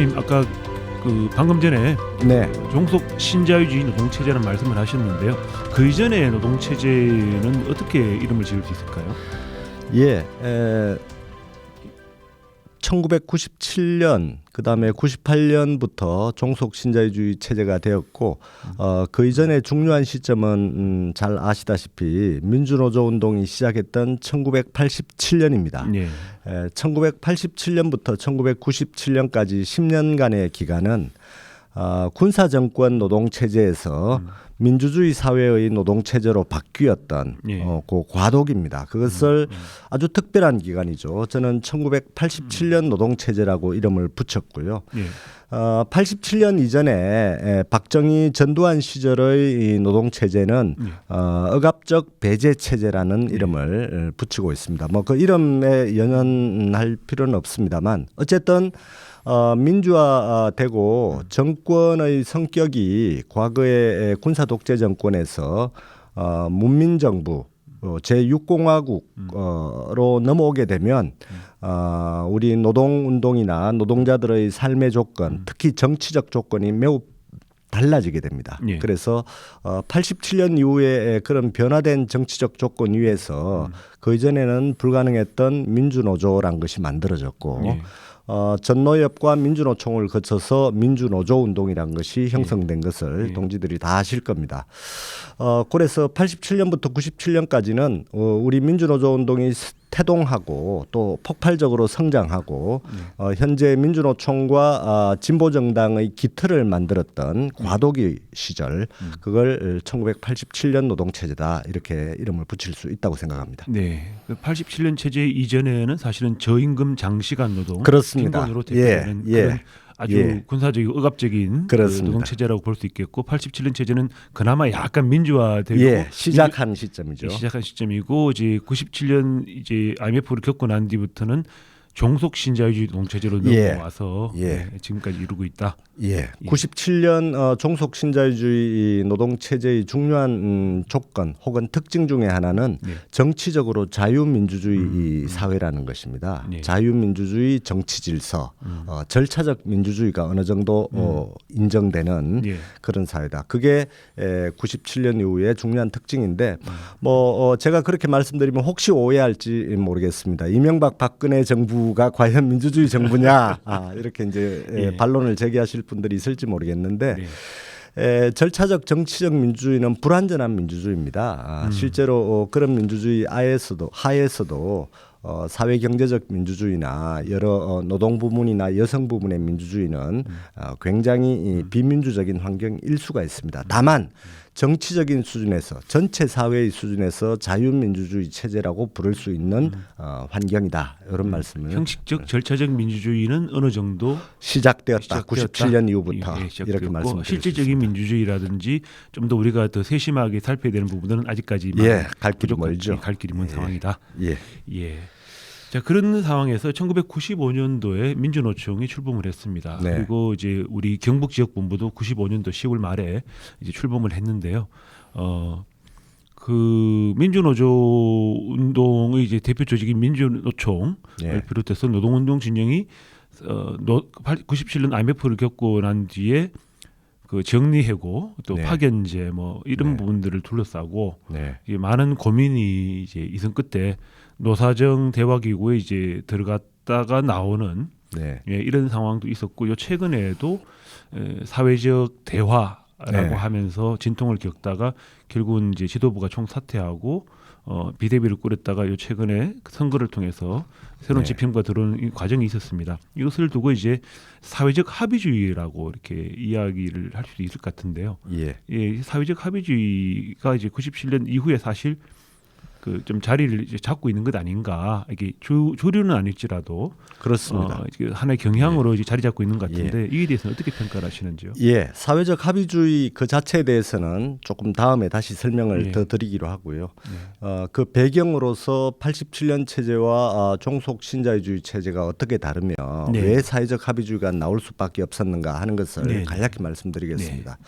교수님 아까 그 방금 전에 네. 종속 신자유주의 노동 체제라는 말씀을 하셨는데요. 그 이전의 노동 체제는 어떻게 이름을 지을 수 있을까요? 예. 에, 1997년 그다음에 98년부터 종속 신자유주의 체제가 되었고 어, 그 이전에 중요한 시점은 음, 잘 아시다시피 민주노조 운동이 시작했던 1987년입니다. 예. 에, 1987년부터 1997년까지 10년간의 기간은 어, 군사 정권 노동 체제에서 민주주의 사회의 노동 체제로 바뀌었던 예. 어, 그 과도기입니다. 그것을 아주 특별한 기간이죠. 저는 1987년 노동 체제라고 이름을 붙였고요. 예. 어, 87년 이전에 에, 박정희 전두환 시절의 이 노동 체제는 예. 어, 억압적 배제 체제라는 이름을 어, 붙이고 있습니다. 뭐 그 이름에 연연할 필요는 없습니다만 어쨌든 어, 민주화되고 정권의 성격이 과거의 군사 독재 정권에서 어, 문민 정부 어, 제6공화국으로 넘어오게 되면 어, 우리 노동운동이나 노동자들의 삶의 조건, 특히 정치적 조건이 매우 달라지게 됩니다. 예. 그래서 어, 87년 이후에 그런 변화된 정치적 조건 위에서 그 이전에는 불가능했던 민주노조란 것이 만들어졌고 예. 어, 전노협과 민주노총을 거쳐서 민주노조 운동이란 것이 형성된 것을 예. 동지들이 다 아실 겁니다. 어, 그래서 87년부터 97년까지는 어, 우리 민주노조 운동이 스- 태동하고 또 폭발적으로 성장하고 어, 현재 민주노총과 아, 진보정당의 기틀을 만들었던 과도기 시절 그걸 1987년 노동체제다 이렇게 이름을 붙일 수 있다고 생각합니다. 네. 그 87년 체제 이전에는 사실은 저임금 장시간 노동 그렇습니다. 예, 대표되는 예. 그런 아주 예. 군사적이고 억압적인 그. 노동 체제라고 볼 수 있겠고 87년 체제는 그나마 약간 민주화되고 예, 시작한 시점이죠. 민주- 시작한 시점이고 이제 97년 이제 IMF를 겪고 난 뒤부터는 종속 신자유주의 노동 체제로 예. 넘어와서 예. 네, 지금까지 이루고 있다. 예, 97년 어, 종속 신자유주의 노동 체제의 중요한 음, 조건 혹은 특징 중에 하나는 네. 정치적으로 자유민주주의 사회라는 것입니다. 네. 자유민주주의 정치 질서, 어, 절차적 민주주의가 어느 정도 어, 인정되는 예. 그런 사회다. 그게 에, 97년 이후에 중요한 특징인데 음. 뭐 어, 제가 그렇게 말씀드리면 혹시 오해할지 모르겠습니다. 이명박 박근혜 정부 가 과연 민주주의 정부냐 아, 이렇게 이제 에, 예. 반론을 제기하실 분들이 있을지 모르겠는데 네. 에, 절차적 정치적 민주주의는 불완전한 민주주의입니다. 아, 음. 실제로 어, 그런 민주주의 하에서도 하에서도 어, 사회 경제적 민주주의나 여러 어, 노동 부문이나 여성 부문의 민주주의는 음. 어, 굉장히 이 비민주적인 환경일 수가 있습니다. 다만 정치적인 수준에서 전체 사회의 수준에서 자유민주주의 체제라고 부를 수 있는 어, 환경이다. 이런 말씀을 음. 형식적 절차적 민주주의는 어느 정도 시작되었다. 시작되었다. 97년 이후부터 예, 예, 이렇게 수 실질적인. 민주주의라든지 좀 더 우리가 더 세심하게 살펴야 되는 부분들은 아직까지 예, 갈 길이 멀죠. 갈 길이 먼 상황이다. 예. 예. 자 그런 상황에서 1995년도에 민주노총이 출범을 했습니다. 네. 그리고 이제 우리 경북 지역 본부도 95년도 10월 말에 이제 출범을 했는데요. 어 그 민주노조 운동의 이제 대표 조직인 민주노총을 예. 비롯해서 노동운동 진영이 어, 노, 97년 IMF를 겪고 난 뒤에 그 정리해고 또 네. 파견제 뭐 이런 네. 부분들을 둘러싸고 네. 이 많은 고민이 이제 이선 끝에 노사정 대화기구에 이제 들어갔다가 나오는 네. 예, 이런 상황도 있었고 요 최근에도 에, 사회적 대화라고 네. 하면서 진통을 겪다가 결국은 이제 지도부가 총사퇴하고 어, 비대비를 꾸렸다가 요 최근에 선거를 통해서 새로운 네. 집행부가 들어오는 이 과정이 있었습니다. 이것을 두고 이제 사회적 합의주의라고 이렇게 이야기를 할 수도 있을 것 같은데요. 예. 예, 사회적 합의주의가 이제 97년 이후에 사실 그 좀 자리를 이제 잡고 있는 것 아닌가 이게 주 주류는 아닐지라도 그렇습니다. 어, 하나의 경향으로 이제 자리 잡고 있는 것 같은데 이에 대해서는 어떻게 평가를 하시는지요? 예, 사회적 합의주의 그 자체에 대해서는 조금 다음에 다시 설명을 예. 더 드리기로 하고요. 어, 그 배경으로서 87년 체제와 아, 종속 신자유주의 체제가 어떻게 다르며 네. 왜 사회적 합의주의가 나올 수밖에 없었는가 하는 것을 네, 네. 간략히 말씀드리겠습니다.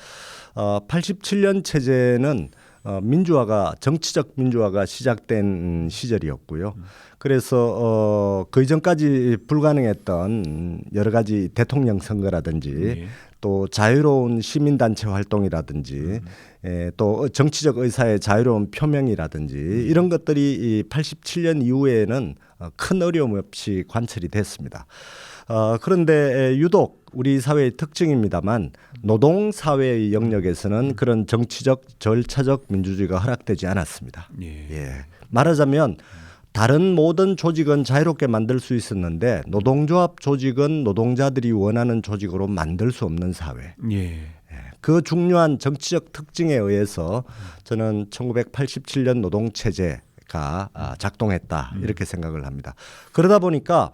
어, 87년 체제는 어, 민주화가 정치적 민주화가 시작된 음, 시절이었고요. 그래서 어, 그 이전까지 불가능했던 음, 여러 가지 대통령 선거라든지 예. 또 자유로운 시민단체 활동이라든지 에, 또 정치적 의사의 자유로운 표명이라든지 이런 것들이 이 87년 이후에는 어, 큰 어려움 없이 관철이 됐습니다. 어, 그런데 에, 유독 우리 사회의 특징입니다만 노동 사회의 영역에서는 그런 정치적 절차적 민주주의가 허락되지 않았습니다. 예. 예. 말하자면 다른 모든 조직은 자유롭게 만들 수 있었는데 노동조합 조직은 노동자들이 원하는 조직으로 만들 수 없는 사회. 예. 그 중요한 정치적 특징에 의해서 저는 1987년 노동 체제가 아, 작동했다 이렇게 생각을 합니다. 그러다 보니까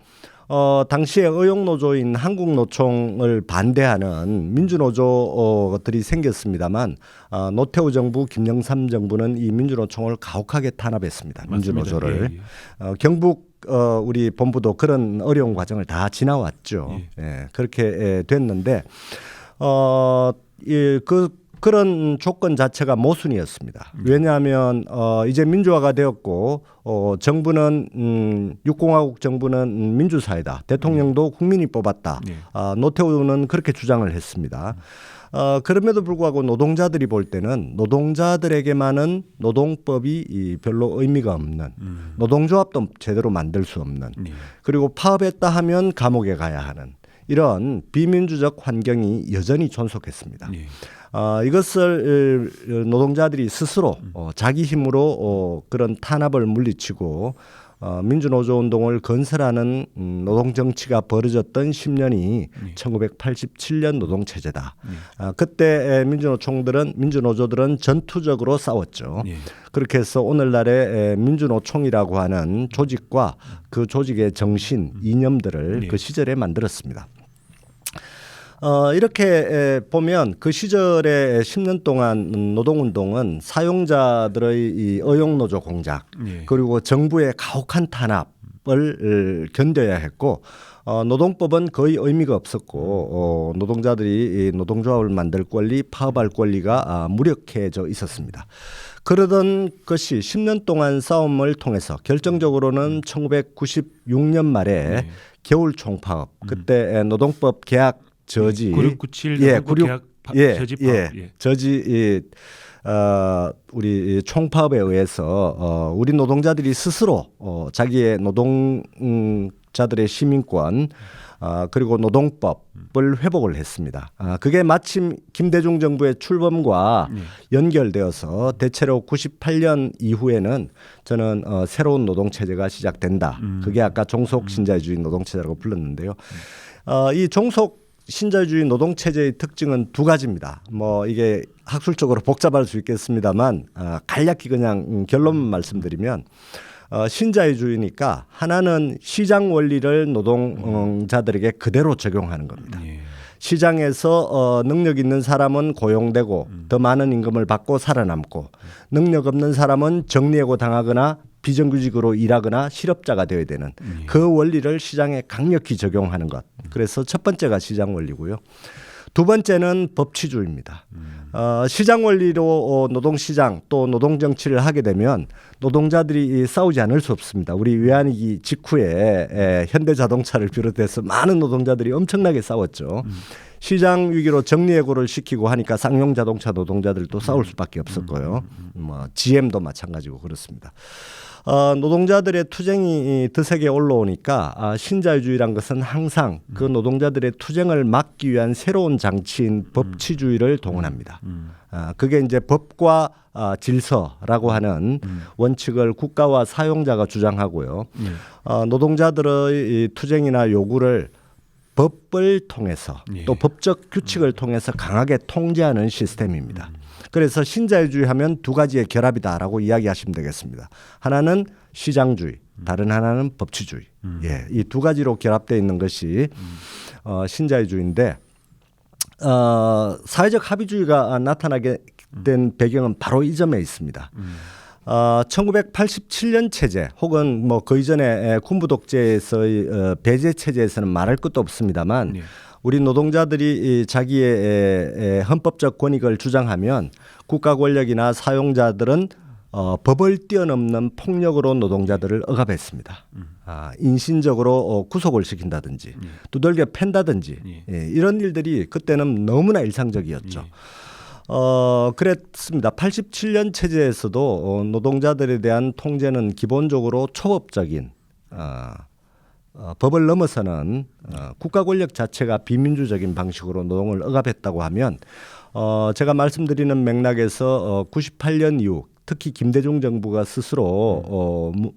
어 당시에 의용 노조인 한국노총을 반대하는 민주노조들이 생겼습니다만 어, 노태우 정부, 김영삼 정부는 이 민주노총을 가혹하게 탄압했습니다. 민주노조를 맞습니다. 예, 어, 경북 어, 우리 본부도 그런 어려운 과정을 다 지나왔죠. 예. 그렇게 예, 됐는데 어, 예, 그 그런 조건 자체가 모순이었습니다. 왜냐하면 어, 이제 민주화가 되었고 어, 정부는 음, 육공화국 정부는 음, 민주사회다. 대통령도 국민이 뽑았다. 예. 아, 노태우는 그렇게 주장을 했습니다. 어, 그럼에도 불구하고 노동자들이 볼 때는 노동자들에게만은 노동법이 이 별로 의미가 없는 음. 노동조합도 제대로 만들 수 없는 예. 그리고 파업했다 하면 감옥에 가야 하는 이런 비민주적 환경이 여전히 존속했습니다. 예. 어, 이것을 어, 노동자들이 스스로 어, 자기 힘으로 어, 그런 탄압을 물리치고 어, 민주노조 운동을 건설하는 음, 노동 정치가 벌어졌던 10년이 1987년 노동 체제다. 아, 그때 에, 민주노총들은 민주노조들은 전투적으로 싸웠죠. 예. 그렇게 해서 오늘날의 에, 민주노총이라고 하는 조직과 그 조직의 정신, 이념들을 네. 그 시절에 만들었습니다. 어, 이렇게 에, 보면 그 시절에 10년 동안 음, 노동운동은 사용자들의 이 어용노조 공작 예. 그리고 정부의 가혹한 탄압을 을, 견뎌야 했고 어, 노동법은 거의 의미가 없었고 어, 노동자들이 이 노동조합을 만들 권리, 파업할 권리가 아, 무력해져 있었습니다. 그러던 것이 10년 동안 싸움을 통해서 결정적으로는 1996년 말에 네. 겨울 총파업 그때 에, 노동법 계약 저지 9697 예, 노동법 96 계약 파- 예, 저지 예. 예. 저지 이, 어, 우리 이 총파업에 의해서 어, 우리 노동자들이 스스로 어, 자기의 노동자들의 시민권 어, 그리고 노동법을 회복을 했습니다. 아, 그게 마침 김대중 정부의 출범과 예. 연결되어서 대체로 98년 이후에는 저는 어, 새로운 노동 체제가 시작된다. 음. 그게 아까 종속 신자유주의 노동 체제라고 불렀는데요. 어, 이 종속 신자유주의 노동 체제의 특징은 두 가지입니다. 뭐 이게 학술적으로 복잡할 수 있겠습니다만 아, 간략히 그냥 음, 결론만 말씀드리면 어, 신자유주의니까 하나는 시장 원리를 노동자들에게 그대로 적용하는 겁니다. 예. 시장에서 어, 능력 있는 사람은 고용되고 더 많은 임금을 받고 살아남고 능력 없는 사람은 정리해고 당하거나 비정규직으로 일하거나 실업자가 되어야 되는 그 원리를 시장에 강력히 적용하는 것. 그래서 첫 번째가 시장 원리고요. 두 번째는 법치주의입니다. 어, 시장 원리로 어, 노동 시장 또 노동 정치를 하게 되면 노동자들이 이 싸우지 않을 수 없습니다. 우리 외환위기 직후에 에, 현대자동차를 비롯해서 많은 노동자들이 엄청나게 싸웠죠. 시장 위기로 정리해고를 시키고 하니까 쌍용 자동차 노동자들도 싸울 수밖에 없었고요. 뭐 GM도 마찬가지고 그렇습니다. 어, 노동자들의 투쟁이 이 드세게 올라오니까 아, 신자유주의란 것은 항상 그 노동자들의 투쟁을 막기 위한 새로운 장치인 법치주의를 동원합니다. 음. 아, 그게 이제 법과 아, 질서라고 하는 원칙을 국가와 사용자가 주장하고요. 예. 어, 노동자들의 이 투쟁이나 요구를 법을 통해서 예. 또 법적 규칙을 통해서 강하게 통제하는 시스템입니다. 그래서 신자유주의 하면 두 가지의 결합이다라고 이야기하시면 되겠습니다. 하나는 시장주의, 다른 하나는 법치주의. 예, 이 두 가지로 결합되어 있는 것이 어, 신자유주의인데 어, 사회적 합의주의가 나타나게 된 배경은 바로 이 점에 있습니다. 어, 1987년 체제 혹은 뭐 그 이전에 에, 군부 독재에서의 어, 배제 체제에서는 말할 것도 없습니다만 예. 우리 노동자들이 이 자기의 에, 에, 헌법적 권익을 주장하면 국가 권력이나 사용자들은 어, 법을 뛰어넘는 폭력으로 노동자들을 억압했습니다. 아, 인신적으로 어, 구속을 시킨다든지 두들겨 팬다든지 예. 예, 이런 일들이 그때는 너무나 일상적이었죠. 어, 그랬습니다. 87년 체제에서도 어, 노동자들에 대한 통제는 기본적으로 초법적인 어, 어, 법을 넘어서는 어, 국가 권력 자체가 비민주적인 방식으로 노동을 억압했다고 하면 어, 제가 말씀드리는 맥락에서 어, 98년 이후 특히 김대중 정부가 스스로 어, 무-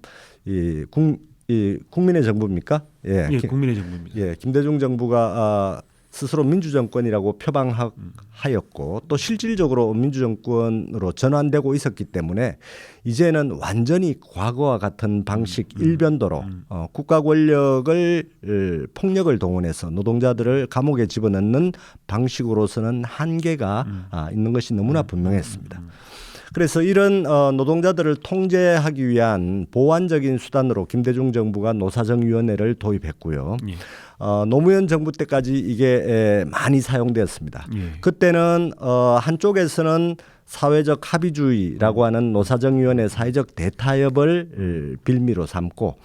이, 국, 이 국민의 정부입니까? 예, 예, 기- 국민의 정부입니다. 예, 김대중 정부가 아, 스스로 민주정권이라고 표방하였고 또 실질적으로 민주정권으로 전환되고 있었기 때문에 이제는 완전히 과거와 같은 방식 일변도로 어, 국가 권력을 을, 폭력을 동원해서 노동자들을 감옥에 집어넣는 방식으로서는 한계가 아, 있는 것이 너무나 분명했습니다. 그래서 이런 어, 노동자들을 통제하기 위한 보완적인 수단으로 김대중 정부가 노사정위원회를 도입했고요. 예. 어, 노무현 정부 때까지 이게 에, 많이 사용되었습니다. 예. 그때는 어, 한쪽에서는 사회적 합의주의라고 하는 노사정위원회 사회적 대타협을 을, 빌미로 삼고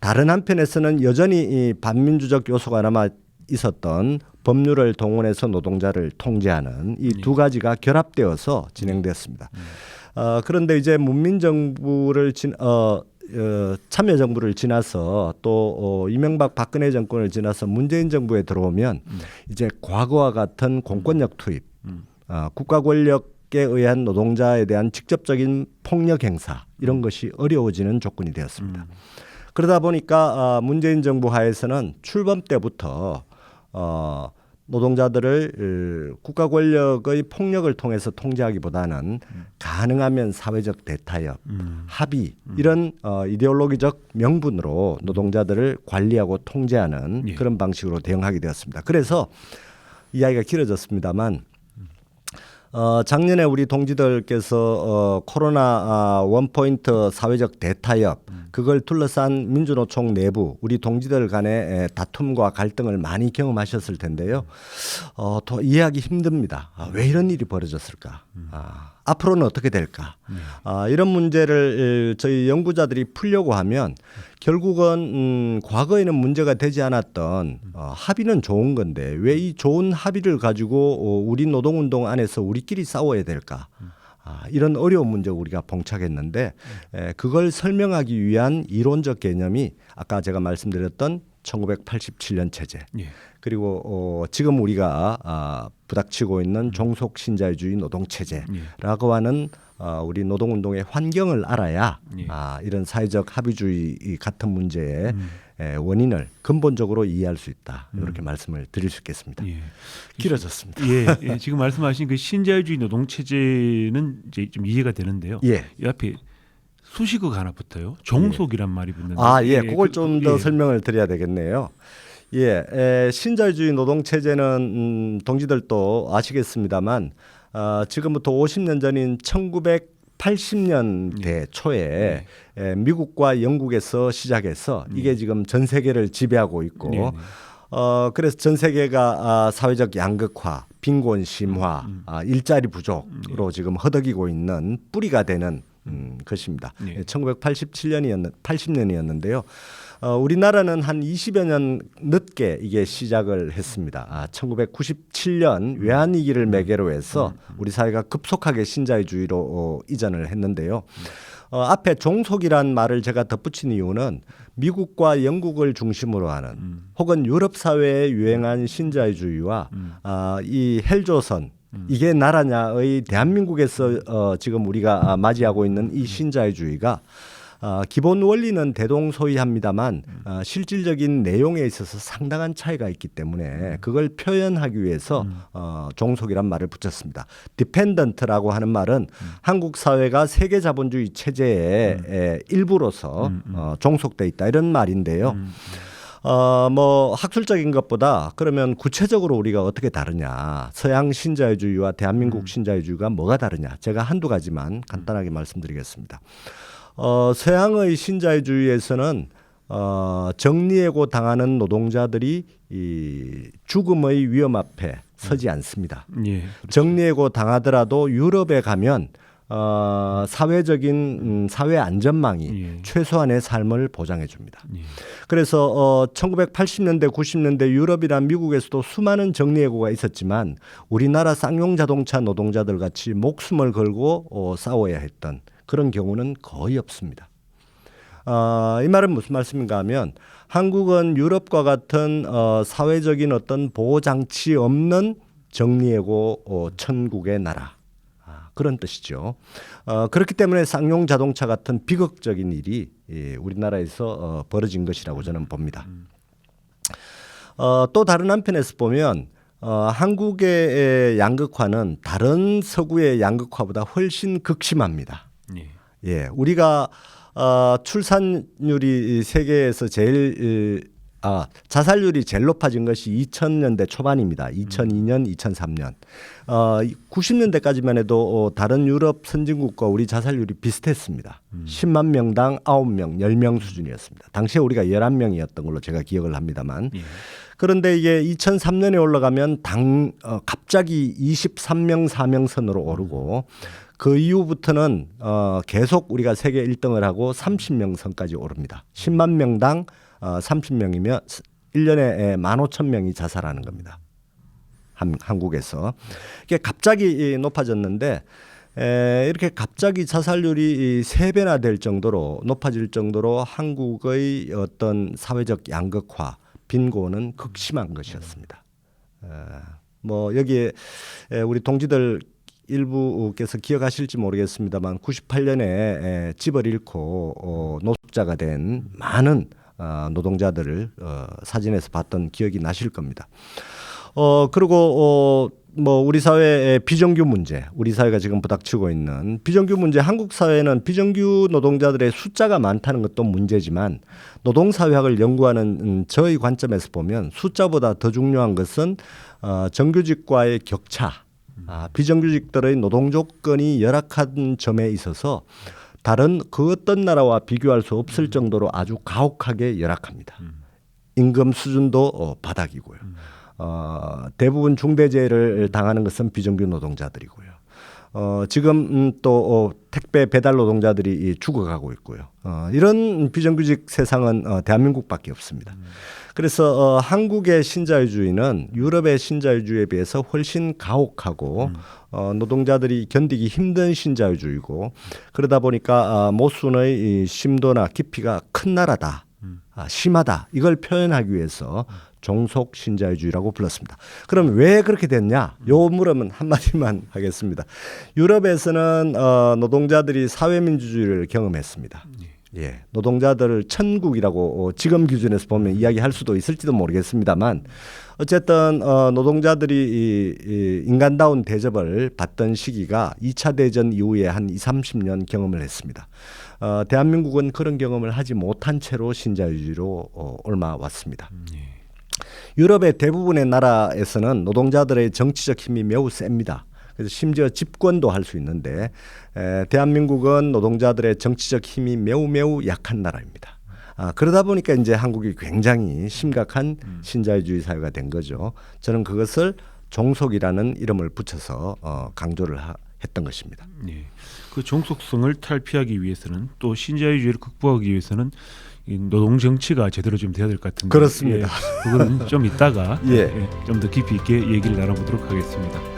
다른 한편에서는 여전히 이 반민주적 요소가 남아 있었던 법률을 동원해서 노동자를 통제하는 이 두 가지가 결합되어서 진행됐습니다. 어, 그런데 이제 문민정부를 진, 어, 어, 참여정부를 지나서 또 어, 이명박 박근혜 정권을 지나서 문재인 정부에 들어오면 이제 과거와 같은 공권력 투입, 어, 국가 권력에 의한 노동자에 대한 직접적인 폭력 행사 이런 것이 어려워지는 조건이 되었습니다. 그러다 보니까 아, 문재인 정부 하에서는 출범 때부터 어, 노동자들을 으, 국가 권력의 폭력을 통해서 통제하기보다는 가능하면 사회적 대타협, 합의 이런 어, 이데올로기적 명분으로 노동자들을 관리하고 통제하는 예. 그런 방식으로 대응하게 되었습니다. 그래서 이야기가 길어졌습니다만 어, 작년에 우리 동지들께서 어, 코로나 아, 원포인트 사회적 대타협 그걸 둘러싼 민주노총 내부 우리 동지들 간의 에, 다툼과 갈등을 많이 경험하셨을 텐데요. 어, 더 이해하기 힘듭니다. 아, 왜 이런 일이 벌어졌을까? 아, 앞으로는 어떻게 될까? 아, 이런 문제를 에, 저희 연구자들이 풀려고 하면 결국은 음, 과거에는 문제가 되지 않았던 어, 합의는 좋은 건데 왜 이 좋은 합의를 가지고 어, 우리 노동운동 안에서 우리끼리 싸워야 될까? 아, 이런 어려운 문제 우리가 봉착했는데 에, 그걸 설명하기 위한 이론적 개념이 아까 제가 말씀드렸던 1987년 체제 예. 그리고 어, 지금 우리가 아, 부닥치고 있는 종속 신자유주의 노동 체제라고 하는 어, 우리 노동 운동의 환경을 알아야 예. 아, 이런 사회적 합의주의 같은 문제의 에, 원인을 근본적으로 이해할 수 있다 이렇게 말씀을 드릴 수 있겠습니다. 예. 길어졌습니다. 예, 예, 지금 말씀하신 그 신자유주의 노동 체제는 이제 좀 이해가 되는데요. 예. 이 앞에 수식어가 하나 붙어요. 종속이란 말이 붙는데. 아, 예, 그걸 그- 좀더 예. 설명을 드려야 되겠네요. 예, 에, 신자유주의 노동 체제는 음, 동지들도 아시겠습니다만 아, 지금부터 50년 전인 1980년대 초에 에, 미국과 영국에서 시작해서 이게 지금 전 세계를 지배하고 있고 네, 네. 어 그래서 전 세계가 아, 사회적 양극화, 빈곤 심화, 아, 일자리 부족으로 지금 허덕이고 있는 뿌리가 되는 음, 것입니다. 네. 1987년이었는 80년이었는데요. 어, 우리나라는 한 20여 년 늦게 이게 시작을 했습니다. 아, 1997년 외환위기를 매개로 해서 우리 사회가 급속하게 신자유주의로 어, 이전을 했는데요. 어, 앞에 종속이란 말을 제가 덧붙인 이유는 미국과 영국을 중심으로 하는 혹은 유럽 사회에 유행한 신자유주의와 아, 이 헬조선 이게 나라냐의 대한민국에서 어, 지금 우리가 아, 맞이하고 있는 이 신자유주의가 아, 기본 원리는 대동소이합니다만 아, 실질적인 내용에 있어서 상당한 차이가 있기 때문에 그걸 표현하기 위해서 어, 종속이란 말을 붙였습니다. 디펜던트라고 하는 말은 한국 사회가 세계 자본주의 체제의 에, 일부로서 어, 종속돼 있다 이런 말인데요. 어, 뭐 학술적인 것보다 그러면 구체적으로 우리가 어떻게 다르냐? 서양 신자유주의와 대한민국 신자유주의가 뭐가 다르냐? 제가 한두 가지만 간단하게 말씀드리겠습니다. 어, 서양의 신자유주의에서는 어, 정리해고 당하는 노동자들이 이 죽음의 위험 앞에 서지 않습니다. 예. 정리해고 당하더라도 유럽에 가면 어, 사회적인 음, 사회 안전망이 예. 최소한의 삶을 보장해 줍니다. 예. 그래서 어 1980년대 90년대 유럽이나 미국에서도 수많은 정리해고가 있었지만 우리나라 쌍용 자동차 노동자들 같이 목숨을 걸고 어 싸워야 했던 그런 경우는 거의 없습니다. 어, 이 말은 무슨 말씀인가 하면 한국은 유럽과 같은 어, 사회적인 어떤 보호 장치 없는 정리해고 어, 천국의 나라 아, 그런 뜻이죠. 어, 그렇기 때문에 쌍용 자동차 같은 비극적인 일이 예, 우리나라에서 어, 벌어진 것이라고 저는 봅니다. 어, 또 다른 한편에서 보면 어, 한국의 양극화는 다른 서구의 양극화보다 훨씬 극심합니다. 예. 예, 우리가 어, 출산율이 세계에서 제일 이, 아, 자살률이 제일 높아진 것이 2000년대 초반입니다. 2002년, 2003년. 어, 90년대까지만 해도 어, 다른 유럽 선진국과 우리 자살률이 비슷했습니다. 10만 명당 9명, 10명 수준이었습니다. 당시에 우리가 11명이었던 걸로 제가 기억을 합니다만. 예. 그런데 이게 2003년에 올라가면 당 어, 갑자기 23명 4명 선으로 오르고 그 이후부터는 어, 계속 우리가 세계 1등을 하고 30명 선까지 오릅니다. 10만 명당 어, 30명이면 1년에 15,000명이 자살하는 겁니다. 한, 한국에서 이게 갑자기 이 높아졌는데 에, 이렇게 갑자기 자살률이 세 배나 될 정도로 높아질 정도로 한국의 어떤 사회적 양극화, 빈곤은 극심한 것이었습니다. 에, 뭐 여기에 에, 우리 동지들 일부께서 기억하실지 모르겠습니다만 98년에 에, 집을 잃고 어, 노숙자가 된 많은 어, 노동자들을 어, 사진에서 봤던 기억이 나실 겁니다. 어 그리고 어 뭐 우리 사회의 비정규 문제, 우리 사회가 지금 부닥치고 있는 비정규 문제, 한국 사회는 비정규 노동자들의 숫자가 많다는 것도 문제지만 노동 사회학을 연구하는 음, 저희 관점에서 보면 숫자보다 더 중요한 것은 어 정규직과의 격차, 아, 비정규직들의 노동 조건이 열악한 점에 있어서 다른 그 어떤 나라와 비교할 수 없을 정도로 아주 가혹하게 열악합니다. 임금 수준도 어, 바닥이고요. 어, 대부분 중대재해를 당하는 것은 비정규 노동자들이고요. 어, 지금 음, 또 어, 택배 배달 노동자들이 이 죽어가고 있고요. 어, 이런 비정규직 세상은 어, 대한민국밖에 없습니다. 그래서 어, 한국의 신자유주의는 유럽의 신자유주의에 비해서 훨씬 가혹하고 어, 노동자들이 견디기 힘든 신자유주의고 그러다 보니까 아, 모순의 이 심도나 깊이가 큰 나라다. 아, 심하다. 이걸 표현하기 위해서 종속 신자유주의라고 불렀습니다. 그럼 왜 그렇게 됐냐? 요 물음은 한마디만 하겠습니다. 유럽에서는 어, 노동자들이 사회민주주의를 경험했습니다. 예, 노동자들을 천국이라고 어, 지금 기준에서 보면 이야기할 수도 있을지도 모르겠습니다만 어쨌든 어, 노동자들이 이, 이 인간다운 대접을 받던 시기가 2차 대전 이후에 한 2, 30년 경험을 했습니다. 어, 대한민국은 그런 경험을 하지 못한 채로 신자유주의로 어, 옮아왔습니다. 유럽의 대부분의 나라에서는 노동자들의 정치적 힘이 매우 셉니다. 그래서 심지어 집권도 할 수 있는데 에, 대한민국은 노동자들의 정치적 힘이 매우 매우 약한 나라입니다. 아, 그러다 보니까 이제 한국이 굉장히 심각한 신자유주의 사회가 된 거죠. 저는 그것을 종속이라는 이름을 붙여서 어, 강조를 하, 했던 것입니다. 예. 그 종속성을 탈피하기 위해서는 또 신자유주의를 극복하기 위해서는 이 노동 정치가 제대로 좀 돼야 될 것 같은데 그렇습니다. 예, 그거는 좀 이따가 예. 좀더 깊이 있게 얘기를 나눠보도록 하겠습니다.